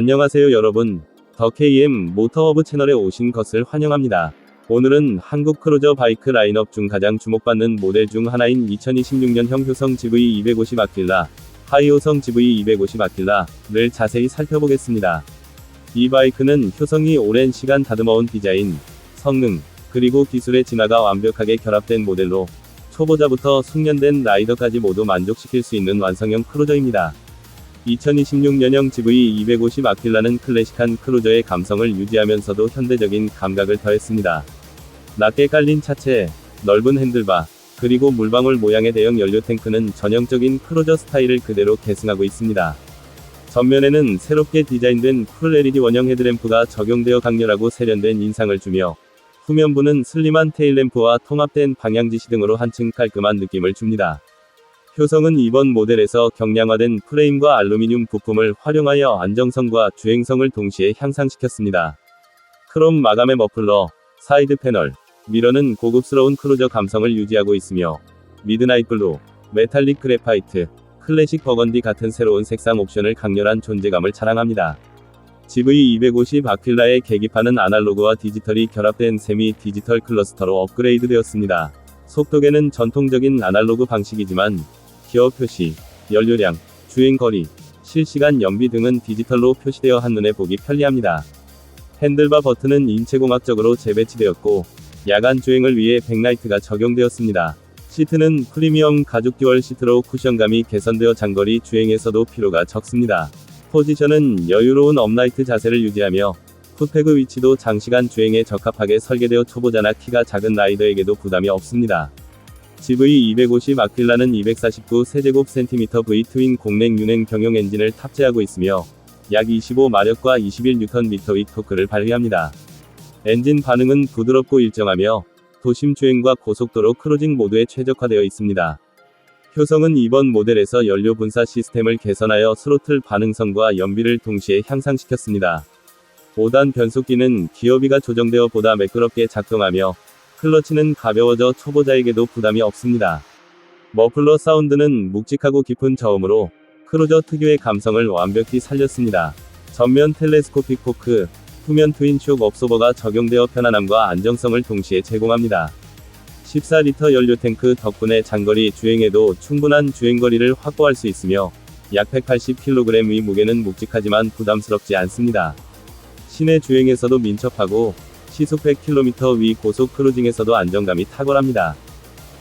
안녕하세요 여러분. 더 KM 모터허브 채널에 오신 것을 환영합니다. 오늘은 한국 크루저 바이크 라인업 중 가장 주목받는 모델 중 하나인 2026년형 효성 GV250 아킬라, 하이호성 GV250 아킬라를 자세히 살펴보겠습니다. 이 바이크는 효성이 오랜 시간 다듬어온 디자인, 성능, 그리고 기술의 진화가 완벽하게 결합된 모델로 초보자부터 숙련된 라이더까지 모두 만족시킬 수 있는 완성형 크루저입니다. 2026년형 GV250 아킬라는 클래식한 크루저의 감성을 유지하면서도 현대적인 감각을 더했습니다. 낮게 깔린 차체, 넓은 핸들바, 그리고 물방울 모양의 대형 연료 탱크는 전형적인 크루저 스타일을 그대로 계승하고 있습니다. 전면에는 새롭게 디자인된 풀 LED 원형 헤드램프가 적용되어 강렬하고 세련된 인상을 주며 후면부는 슬림한 테일램프와 통합된 방향지시 등으로 한층 깔끔한 느낌을 줍니다. 효성은 이번 모델에서 경량화된 프레임과 알루미늄 부품을 활용하여 안정성과 주행성을 동시에 향상시켰습니다. 크롬 마감의 머플러, 사이드 패널, 미러는 고급스러운 크루저 감성을 유지하고 있으며 미드나잇 블루, 메탈릭 그래파이트, 클래식 버건디 같은 새로운 색상 옵션을 강렬한 존재감을 자랑합니다. GV250 아킬라의 계기판은 아날로그와 디지털이 결합된 세미 디지털 클러스터로 업그레이드되었습니다. 속도계는 전통적인 아날로그 방식이지만 기어 표시, 연료량, 주행거리, 실시간 연비 등은 디지털로 표시되어 한눈에 보기 편리합니다. 핸들바 버튼은 인체공학적으로 재배치되었고, 야간 주행을 위해 백라이트가 적용되었습니다. 시트는 프리미엄 가죽 듀얼 시트로 쿠션감이 개선되어 장거리 주행에서도 피로가 적습니다. 포지션은 여유로운 업라이트 자세를 유지하며, 풋패그 위치도 장시간 주행에 적합하게 설계되어 초보자나 키가 작은 라이더에게도 부담이 없습니다. GV250 아킬라는 249 세제곱 센티미터 V 트윈 공랭 윤행 경용 엔진을 탑재하고 있으며 약 25마력과 21Nm의 토크를 발휘합니다. 엔진 반응은 부드럽고 일정하며 도심 주행과 고속도로 크루징 모두에 최적화되어 있습니다. 효성은 이번 모델에서 연료 분사 시스템을 개선하여 스로틀 반응성과 연비를 동시에 향상시켰습니다. 5단 변속기는 기어비가 조정되어 보다 매끄럽게 작동하며 클러치는 가벼워져 초보자에게도 부담이 없습니다. 머플러 사운드는 묵직하고 깊은 저음으로 크루저 특유의 감성을 완벽히 살렸습니다. 전면 텔레스코픽 포크, 후면 트윈 쇼크 업소버가 적용되어 편안함과 안정성을 동시에 제공합니다. 14리터 연료 탱크 덕분에 장거리 주행에도 충분한 주행거리를 확보할 수 있으며 약 180kg의 무게는 묵직하지만 부담스럽지 않습니다. 시내 주행에서도 민첩하고 시속 100km 위 고속 크루징에서도 안정감이 탁월합니다.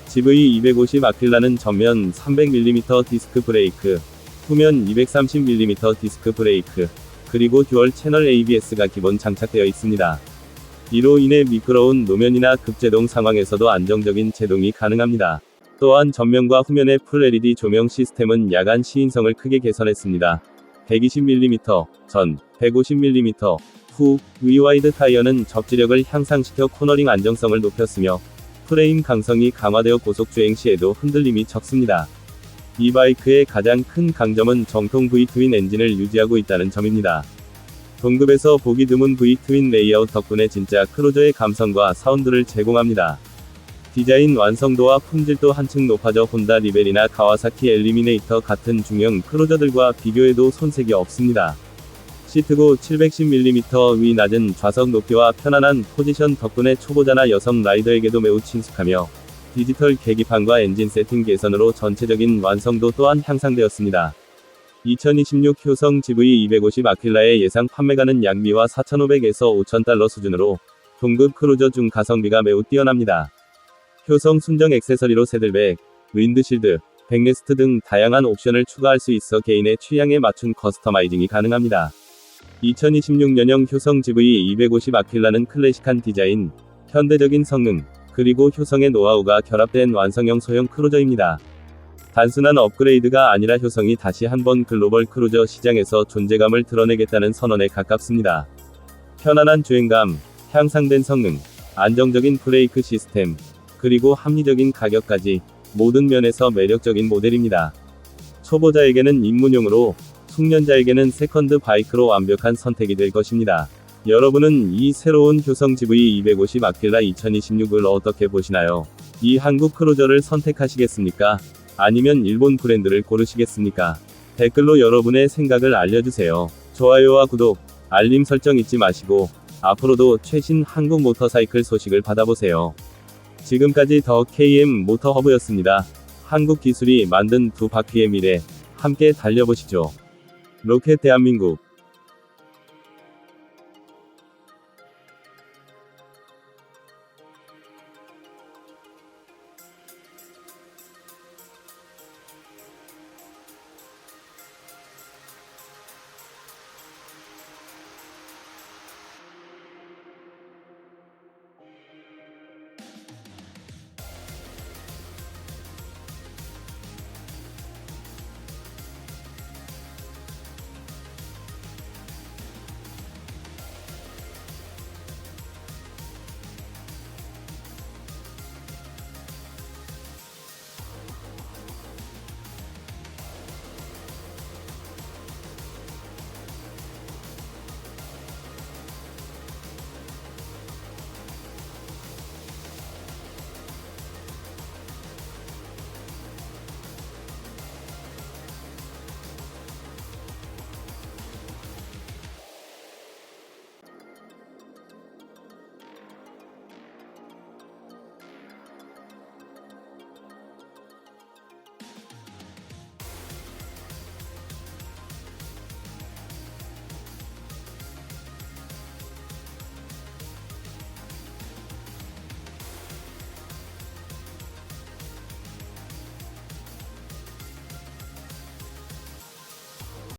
GV250 아킬라는 전면 300mm 디스크 브레이크, 후면 230mm 디스크 브레이크, 그리고 듀얼 채널 ABS가 기본 장착되어 있습니다. 이로 인해 미끄러운 노면이나 급제동 상황에서도 안정적인 제동이 가능합니다. 또한 전면과 후면의 풀 LED 조명 시스템은 야간 시인성을 크게 개선했습니다. 120mm 전, 150mm 후, 위와이드 타이어는 접지력을 향상시켜 코너링 안정성을 높였으며 프레임 강성이 강화되어 고속주행 시에도 흔들림이 적습니다. 이 바이크의 가장 큰 강점은 정통 V-트윈 엔진을 유지하고 있다는 점입니다. 동급에서 보기 드문 V-트윈 레이아웃 덕분에 진짜 크루저의 감성과 사운드를 제공합니다. 디자인 완성도와 품질도 한층 높아져 혼다 리벨이나 가와사키 엘리미네이터 같은 중형 크루저들과 비교해도 손색이 없습니다. 시트고 710mm 위 낮은 좌석 높이와 편안한 포지션 덕분에 초보자나 여성 라이더에게도 매우 친숙하며 디지털 계기판과 엔진 세팅 개선으로 전체적인 완성도 또한 향상되었습니다. 2026 효성 GV250 아킬라의 예상 판매가는 약 미와 4,500에서 5,000달러 수준으로 동급 크루저 중 가성비가 매우 뛰어납니다. 효성 순정 액세서리로 새들백, 윈드실드, 백레스트 등 다양한 옵션을 추가할 수 있어 개인의 취향에 맞춘 커스터마이징이 가능합니다. 2026년형 효성 GV250 아킬라는 클래식한 디자인, 현대적인 성능, 그리고 효성의 노하우가 결합된 완성형 소형 크루저입니다. 단순한 업그레이드가 아니라 효성이 다시 한번 글로벌 크루저 시장에서 존재감을 드러내겠다는 선언에 가깝습니다. 편안한 주행감, 향상된 성능, 안정적인 브레이크 시스템, 그리고 합리적인 가격까지 모든 면에서 매력적인 모델입니다. 초보자에게는 입문용으로, 숙련자에게는 세컨드 바이크로 완벽한 선택이 될 것입니다. 여러분은 이 새로운 효성 GV250 아킬라 2026을 어떻게 보시나요? 이 한국 크루저를 선택하시겠습니까? 아니면 일본 브랜드를 고르시겠습니까? 댓글로 여러분의 생각을 알려주세요. 좋아요와 구독, 알림 설정 잊지 마시고, 앞으로도 최신 한국 모터사이클 소식을 받아보세요. 지금까지 더 KM 모터허브였습니다. 한국 기술이 만든 두 바퀴의 미래, 함께 달려보시죠. 로켓 대한민국